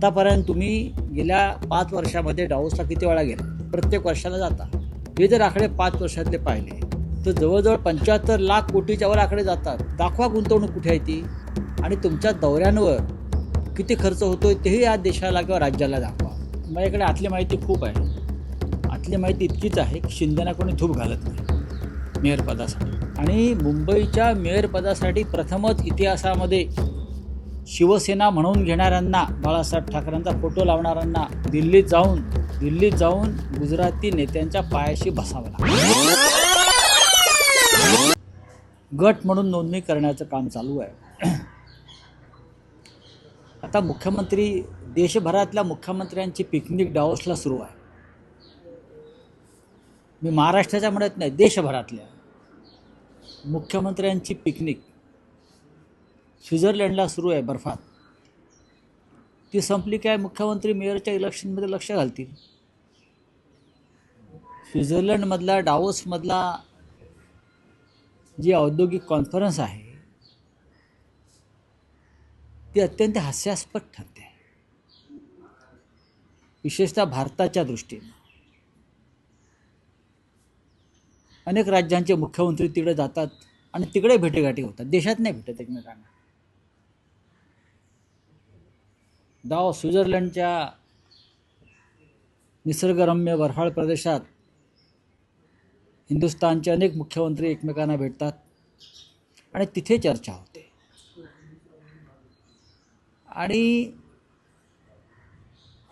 आतापर्यंत तुम्ही गेल्या पाच वर्षामध्ये डाऊसला किती वेळा गेला? प्रत्येक वर्षाला जाता. हे जर आकडे पाच वर्षातले पाहिले तर जवळजवळ पंच्याहत्तर लाख कोटीच्या वर आकडे जातात. दाखवा गुंतवणूक कुठे आहे ती? आणि तुमच्या दौऱ्यांवर किती खर्च होतोय तेही या देशाला किंवा राज्याला दाखवा. माझ्याकडे आतली माहिती खूप आहे. आतली माहिती इतकीच आहे की शिंदेना कोणी धूप घालत नाही. मेयरपदासाठी आणि मुंबईच्या मेयरपदासाठी प्रथमच इतिहासामध्ये शिवसेना म्हणून घेणाऱ्यांना बाळासाहेब ठाकरेंचा फोटो लावणाऱ्यांना दिल्लीत जाऊन दिल्लीत जाऊन गुजराती नेत्यांच्या पायाशी बसावं लागलं गट म्हणून नोंदणी करण्याचं काम चालू आहे. आता मुख्यमंत्री देशभरातल्या मुख्यमंत्र्यांची पिकनिक डावोसला सुरू आहे. मी महाराष्ट्राच्या म्हणत नाही देशभरातल्या मुख्यमंत्र्यांची पिकनिक. स्वित्झर्लंडला सुरू आहे बर्फात. ती संपली काय मुख्यमंत्री मेयरच्या इलेक्शनमध्ये लक्ष घालतील. स्वित्झर्लंडमधला डावोसमधला जी औद्योगिक कॉन्फरन्स आहे ती अत्यंत हास्यास्पद ठरते. विशेषतः भारताच्या दृष्टीनं. अनेक राज्यांचे मुख्यमंत्री तिकडे जातात आणि तिकडे भेटेगाठी होतात. देशात नाही भेटत एकमेकांना. डाव स्वित्झर्लंडच्या निसर्गरम्य बर्फाळ प्रदेशात हिंदुस्थानचे अनेक मुख्यमंत्री एकमेकांना भेटतात आणि तिथे चर्चा होते. आणि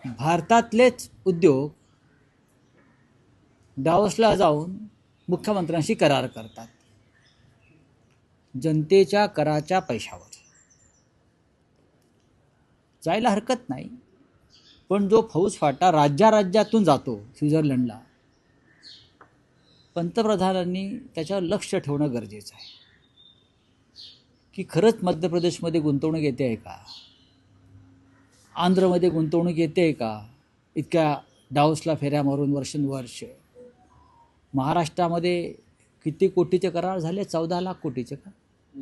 भारतातलेच उद्योग डावसला जाऊन मुख्यमंत्र्यांशी करार करतात. जनतेच्या कराच्या पैशावर. जायला हरकत नाही. पण जो फौजफाटा राज्याराज्यातून जातो स्वित्झर्लंडला पंतप्रधानांनी त्याच्यावर लक्ष ठेवणं गरजेचं आहे. की खरंच मध्य प्रदेशमध्ये गुंतवणूक येते आहे का? आंध्रमध्ये गुंतवणूक येते आहे का? इतक्या डाऊसला फेऱ्या मारून वर्षानुवर्ष. महाराष्ट्रामध्ये किती कोटीचे करार झाले? चौदा लाख कोटीचे का?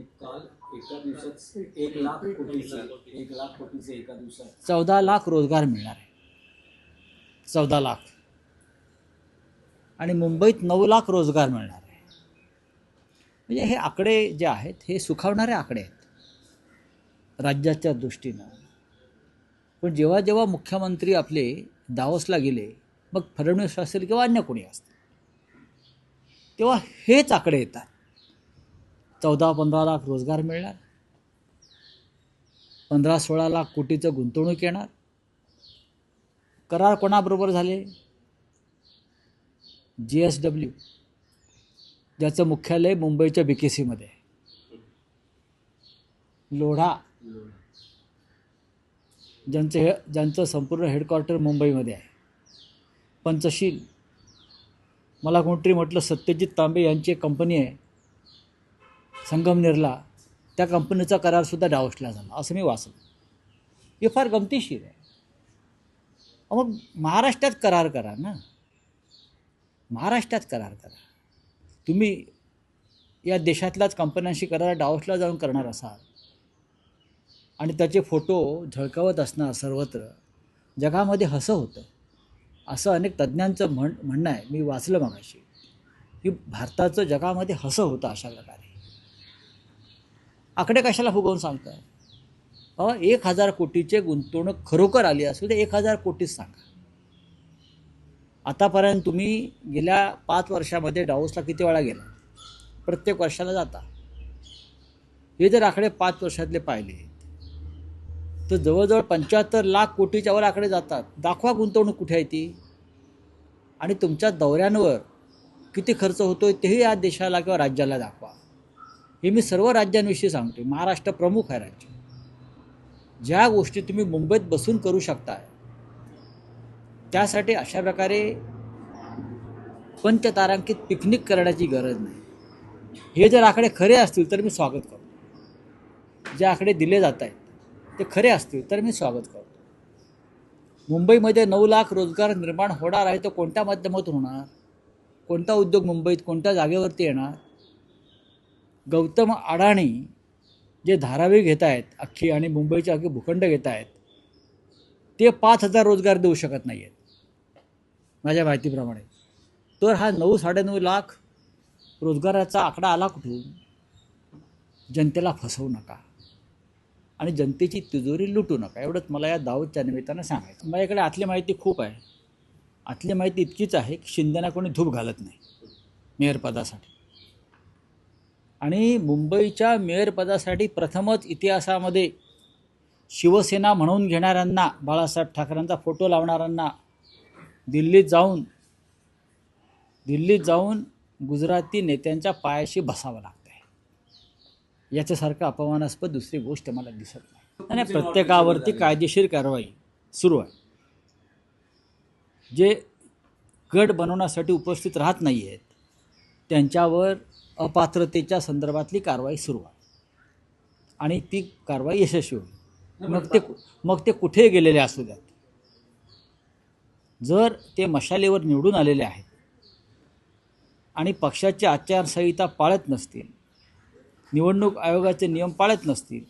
काल एका दिवसात एक लाख कोटीचे एक लाख कोटीचे एका दिवसात चौदा लाख रोजगार मिळणार आहे. चौदा लाख. आणि मुंबईत नऊ लाख रोजगार मिळणार आहे. म्हणजे हे आकडे जे आहेत हे सुखावणारे आकडे आहेत. राज्याच्या दृष्टीनं. पण जेव्हा जेव्हा मुख्यमंत्री आपले दावसला गेले मग फडणवीस असेल किंवा अन्य कोणी असतील तेव्हा हेच आकडे येतात. चौदा पंधरा लाख रोजगार मिळणार. पंधरा सोळा लाख कोटीचं गुंतवणूक येणार. करार कोणाबरोबर झाले? जी एस डब्ल्यू ज्याचं मुख्यालय मुंबईच्या बी के सीमध्ये आहे लोढा ज्यांचं हे ज्यांचं संपूर्ण हेडक्वार्टर मुंबईमध्ये आहे. पंचशील मला कोणतरी म्हटलं सत्यजित तांबे यांची एक कंपनी आहे. संगमनेरला त्या कंपनीचा करारसुद्धा डावसला झाला असं मी वाचलं. हे फार गमतीशीर आहे. मग महाराष्ट्रात करार करा ना. महाराष्ट्रात करार करा. तुम्ही या देशातल्याच कंपन्यांशी करार डावसला जाऊन करणार असाल. आणि त्याचे फोटो झळकावत असणार सर्वत्र. जगामध्ये हसं होतं. असं अनेक तज्ज्ञांचं म्हण म्हणणं आहे. मी वाचलं मगाशी. की भारताचं जगामध्ये हसं होतं अशा प्रकारे. आकडे कशाला फुगवून सांगताय? अहो एक हजार कोटीचे गुंतवणूक खरोखर आली असू तर एक हजार कोटीच सांगा. आतापर्यंत तुम्ही गेल्या पाच वर्षामध्ये डाऊसला किती वेळा गेला? प्रत्येक वर्षाला जाता. हे जर आकडे पाच वर्षातले पाहिले तर जवळजवळ पंच्याहत्तर लाख कोटीच्या वर आकडे जातात. दाखवा गुंतवणूक कुठे आहे ती? आणि तुमच्या दौऱ्यांवर किती खर्च होतोय तेही या देशाला किंवा राज्याला दाखवा. हे मी सर्व राज्यांविषयी सांगतो महाराष्ट्र प्रमुख आहे राज्य. ज्या गोष्टी तुम्ही मुंबईत बसून करू शकताय त्यासाठी अशा प्रकारे पंचतारांकित पिकनिक करण्याची गरज नाही. हे जर आकडे खरे असतील तर मी स्वागत करतो. जे आकडे दिले जात आहेत ते खरे असतील तर मी स्वागत करतो. मुंबईमध्ये नऊ लाख रोजगार निर्माण होणार आहे तो कोणत्या माध्यमातून होणार? कोणता उद्योग मुंबईत कोणत्या जागेवरती येणार? गौतम अडाणी जे धारावी घेत आहेत अख्खी आणि मुंबईचे अख्खे भूखंड घेत आहेत ते पाच हजार रोजगार देऊ शकत नाही आहेत माझ्या माहितीप्रमाणे. तर हा नऊ साडेनऊ लाख रोजगाराचा आकडा आला कुठून? जनतेला फसवू नका. आणि जनतेची तिजोरी लुटू नका. एवढंच मला या दावतच्या निमित्तानं सांगायचं. माझ्याकडे आतली माहिती खूप आहे. आतली माहिती इतकीच आहे की शिंदेना कोणी धूप घालत नाही मेयरपदासाठी आणि मुंबईच्या मेयरपदासाठी प्रथमच इतिहासामध्ये शिवसेना म्हणून घेणाऱ्यांना बाळासाहेब ठाकरेंचा फोटो लावणाऱ्यांना दिल्लीत जाऊन दिल्लीत जाऊन गुजराती नेत्यांच्या पायाशी बसावं लागतं आहे याच्यासारखं अपमानास्पद दुसरी गोष्ट मला दिसत नाही. आणि प्रत्येकावरती कायदेशीर कारवाई सुरू आहे. जे गट बनवण्यासाठी उपस्थित राहत नाही आहेत त्यांच्यावर अपात्रतेच्या संदर्भातली कारवाई सुरू आहे आणि ती कारवाई यशस्वी होईल. मग ते मग ते कुठे गेलेले असू द्यात? जर ते मशालेवर निवडून आलेले आहेत आणि पक्षाची आचारसंहिता पाळत नसतील निवडणूक आयोगाचे नियम पाळत नसतील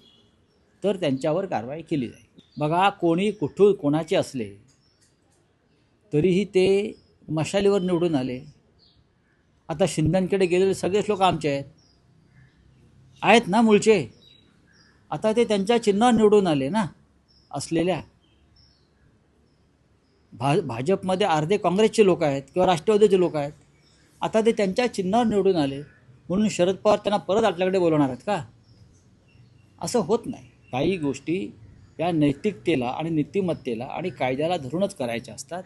तर त्यांच्यावर कारवाई केली जाईल. बघा कोणी कुठून कोणाचे असले तरीही ते मशालीवर निवडून आले आता शिंद्यांकडे गेलेले सगळेच लोक आमचे आहेत. आहेत ना मूळचे आता ते त्यांच्या चिन्हावर निवडून आले ना असलेल्या. भा भाजपमध्ये अर्धे काँग्रेसचे लोक आहेत किंवा राष्ट्रवादीचे लोक आहेत. आता ते त्यांच्या चिन्हावर निवडून आले म्हणून शरद पवार त्यांना परत आपल्याकडे बोलवणार आहेत का? असं होत नाही. काही गोष्टी या नैतिकतेला आणि नीतिमत्तेला आणि कायद्याला धरूनच करायच्या असतात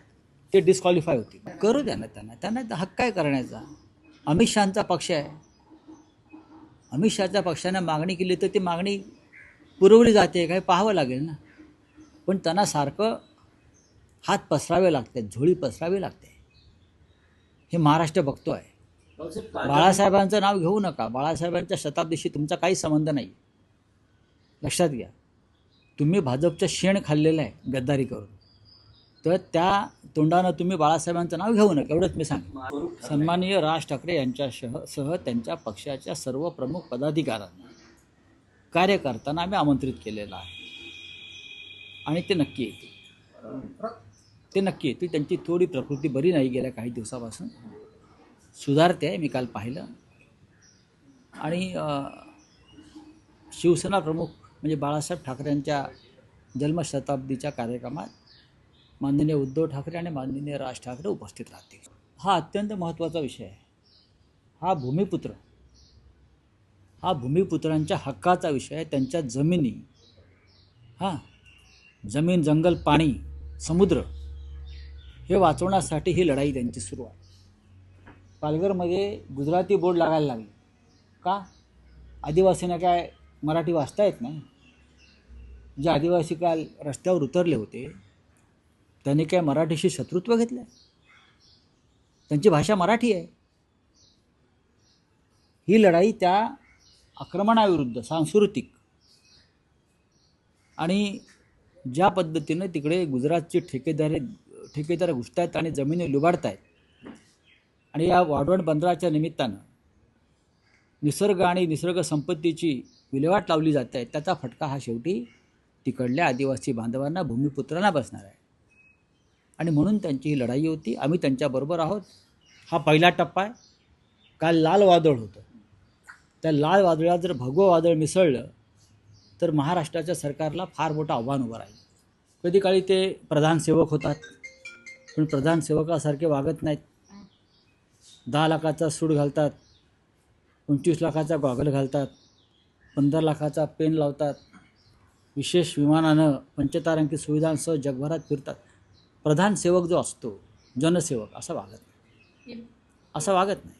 ते डिस्क्वालिफाय होतील. करू द्या ना त्यांना. त्यांना हक्क काय करण्याचा. अमित शहाचा पक्ष आहे. अमित शहाच्या पक्षाने मागणी केली तर ती मागणी पुरवली जाते काय पाहावं लागेल ना. पण त्यांना सारखं हात पसरावे लागतात झोळी पसरावी लागते. हे महाराष्ट्र बघतो आहे. बाळासाहेबांचं नाव घेऊ नका. बाळासाहेबांच्या शताब्दीशी तुमचा काही संबंध नाही. लक्षात घ्या. तुम्ही भाजपचं शेण खाल्लेलं आहे गद्दारी करून. तर त्या तोंडानं तुम्ही बाळासाहेबांचं नाव घेऊ नका एवढंच मी सांग सन्माननीय राज ठाकरे यांच्यासह सह त्यांच्या पक्षाच्या सर्व प्रमुख पदाधिकाऱ्यांना कार्यकर्त्यांना आम्ही आमंत्रित केलेलं आहे. आणि ते नक्की येतील. ते नक्की येतील. त्यांची थोडी प्रकृती बरी नाही गेल्या काही दिवसापासून. सुधारते आहे मी काल पाहिलं. आणि शिवसेना प्रमुख म्हणजे बाळासाहेब ठाकरेंच्या जन्मशताब्दीच्या कार्यक्रमात माननीय उद्धव ठाकरे आणि माननीय राज ठाकरे उपस्थित राहतील. हा अत्यंत महत्त्वाचा विषय आहे. हा भूमिपुत्र हा भूमिपुत्रांच्या हक्काचा विषय आहे. त्यांच्या जमिनी हां जमीन जंगल पाणी समुद्र हे वाचवण्यासाठी ही लढाई त्यांची सुरू आहे. पालघरमध्ये गुजराती बोर्ड लागायला लागले. का? आदिवासींना काय मराठी वाचता येत नाही? जे आदिवासी काल रस्त्यावर उतरले होते त्यांनी काय मराठीशी शत्रुत्व घेतलं त्यांची भाषा मराठी आहे. ही लढाई त्या आक्रमणाविरुद्ध सांस्कृतिक आणि ज्या पद्धतीनं तिकडे गुजरातचे ठेकेदारे ठेकेदार घुसत आहेत आणि जमिनी लुबाडत आहेत आणि या वाढवण बंदराच्या निमित्तानं निसर्ग आणि निसर्ग संपत्तीची विल्हेवाट लावली जात आहे त्याचा फटका हा शेवटी तिकडल्या आदिवासी बांधवांना भूमिपुत्रांना बसणार आहे. आणि म्हणून त्यांची ही लढाई होती. आम्ही त्यांच्याबरोबर आहोत. हा पहिला टप्पा आहे. काल लाल वादळ होतं. त्या लाल वादळात जर भगवं वादळ मिसळलं तर महाराष्ट्राच्या सरकारला फार मोठं आव्हान उभं राहील. कधी काळी ते प्रधान सेवक होतात. पण प्रधान सेवकासारखे वागत नाहीत. दहा लाखाचा सूट घालतात. पंचवीस लाखाचा गॉगल घालतात. पंधरा लाखाचा पेन लावतात. विशेष विमानानं पंचतारांकित सुविधांसह जगभरात फिरतात. प्रधान सेवक जो असतो जनसेवक असा वागत नाही. असा वागत नाही.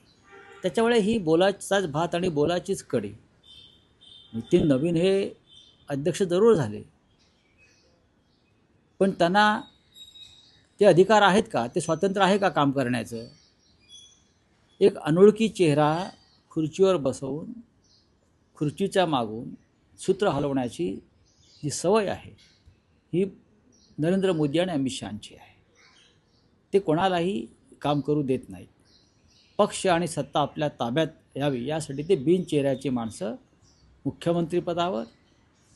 त्याच्यामुळे ही बोलाचाच भात आणि बोलाचीच कडी. नितीन नवीन हे अध्यक्ष जरूर झाले. पण त्यांना ते अधिकार आहेत का? ते स्वातंत्र्य आहे का काम करण्याचं? एक अनोळखी चेहरा खुर्चीवर बसवून खुर्चीच्या मागून सूत्र हलवण्याची जी सवय आहे ही नरेंद्र मोदी आणि अमित शहाची आहे. ते कोणालाही काम करू देत नाहीत. पक्ष आणि सत्ता आपल्या ताब्यात यावी यासाठी ते बिनचेहऱ्याची माणसं मुख्यमंत्रीपदावर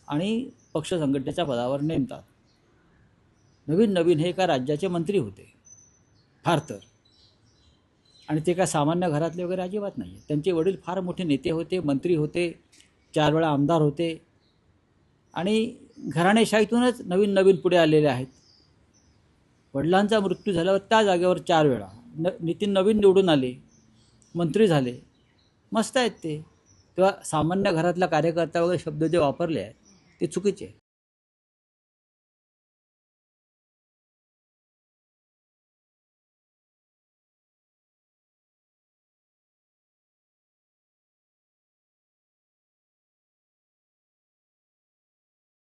आणि पक्ष संघटनेच्या पदावर नेमतात. नवीन नवीन हे एका राज्याचे मंत्री होते. फार तर. आणि ते काय सामान्य घरातले वगैरे अजिबात नाही त्यांचे वडील फार मोठे नेते होते मंत्री होते चार वेळा आमदार होते. आणि घराणेशाहीतूनच नवीन नवीन पुढे आलेले आहेत. वडिलांचा मृत्यू झाल्यावर त्या जागेवर चार वेळा. न नितीन नवीन निवडून आले मंत्री झाले. मस्त आहेत ते. तेव्हा सामान्य घरातला कार्यकर्ता वगैरे शब्द जे वापरले आहेत ते चुकीचे